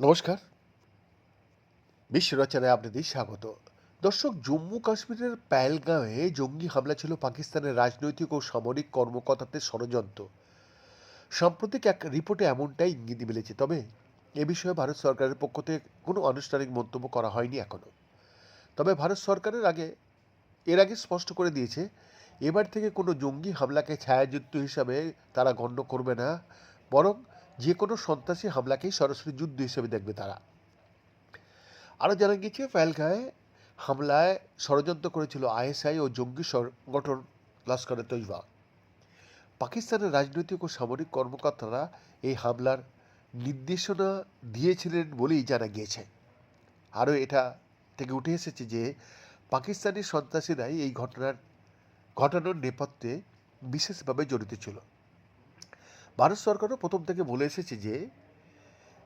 নমস্কার। বিশ্ব রচনায় আপনাদের স্বাগত। দর্শক, জম্মু কাশ্মীরের প্যালগাঁওয়ে জঙ্গি হামলা ছিল পাকিস্তানের রাজনৈতিক ও সামরিক কর্মকর্তাদের ষড়যন্ত্র। সাম্প্রতিক এক রিপোর্টে এমনটাই ইঙ্গিত মিলেছে। তবে এ বিষয়ে ভারত সরকারের পক্ষ থেকে কোনো আনুষ্ঠানিক মন্তব্য করা হয়নি এখনও তবে ভারত সরকারের আগে, এর আগে স্পষ্ট করে দিয়েছে এবার থেকে কোনো জঙ্গি হামলাকে ছায়াযুদ্ধ হিসাবে তারা গণ্য করবে না, বরং যে কোনো সন্ত্রাসী হামলাকেই সরাসরি যুদ্ধ হিসেবে দেখবে তারা। আরও জানা গিয়েছে, ফেলগাঁয়ে হামলায় ষড়যন্ত্র করেছিল আইএসআই ও জঙ্গি সংগঠন লস্করে তৈবা। পাকিস্তানের রাজনৈতিক ও সামরিক কর্মকর্তারা এই হামলার নির্দেশনা দিয়েছিলেন বলেই জানা গিয়েছে। আরও এটা থেকে উঠে এসেছে যে, পাকিস্তানি সন্ত্রাসীরাই এই ঘটনার ঘটানোর নেপথ্যে বিশেষভাবে জড়িত ছিল। ভারত সরকারও প্রথম থেকে বলে এসেছে যে,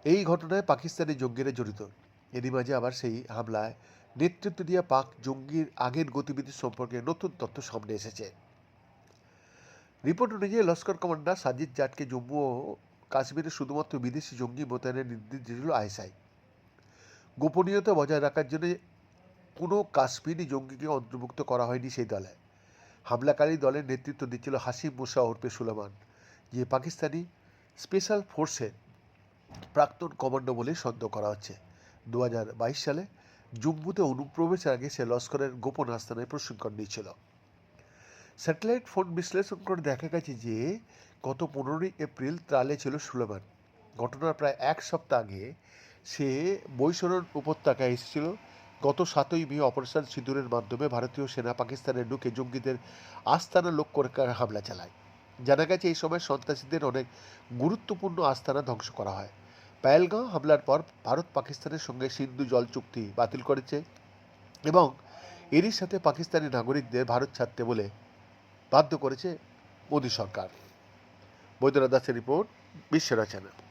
এই ঘটনায় পাকিস্তানি জঙ্গিরা জড়িত। এরই মাঝে আবার সেই হামলায় নেতৃত্ব দেওয়া পাক জঙ্গির আগের গতিবিধি সম্পর্কে নতুন তথ্য সামনে এসেছে। রিপোর্ট অনুযায়ী লস্কর কমান্ডার সাজিদ জাটকে জম্মু ও কাশ্মীরে শুধুমাত্র বিদেশি জঙ্গি মোতায়েনের নির্দেশ দিয়েছিল আইএসআই। গোপনীয়তা বজায় রাখার জন্য কোনো কাশ্মীরি জঙ্গিকে অন্তর্ভুক্ত করা হয়নি সেই দলে। হামলাকারী দলের নেতৃত্ব দিচ্ছিল হাসিম মুসা ওরফে সুলেমান। যে পাকিস্তানি স্পেশাল ফোর্সের প্রাক্তন কমান্ডো বলে সন্দেহ করা হচ্ছে। দু হাজার বাইশ সালে জম্মুতে অনুপ্রবেশের আগে সে লস্করের গোপন আস্তানায় প্রশিক্ষণ নিয়েছিল। স্যাটেলাইট ফোন বিশ্লেষণ করে দেখা গেছে যে গত পনেরোই এপ্রিল ত্রালে ছিল সুলেমান। ঘটনার প্রায় এক সপ্তাহ আগে সে বৈশরণ উপত্যকায় এসেছিল গত সাতই মে অপারেশন সিঁদুরের মাধ্যমে ভারতীয় সেনা পাকিস্তানের ঢুকে জঙ্গিদের আস্তানা লক্ষ্য করে হামলা চালায়। জানা গেছে, এই সময় সন্ত্রাসীদের অনেক গুরুত্বপূর্ণ আস্তানা ধ্বংস করা হয়। পায়েলগাঁও হামলার পর ভারত পাকিস্তানের সঙ্গে সিন্ধু জল চুক্তি বাতিল করেছে এবং এরই সাথে পাকিস্তানি নাগরিকদের ভারত ছাড়তে বলে বাধ্য করেছে মোদী সরকার। বৈদ্যনাথ দাসের রিপোর্ট বিশ্ব রচনা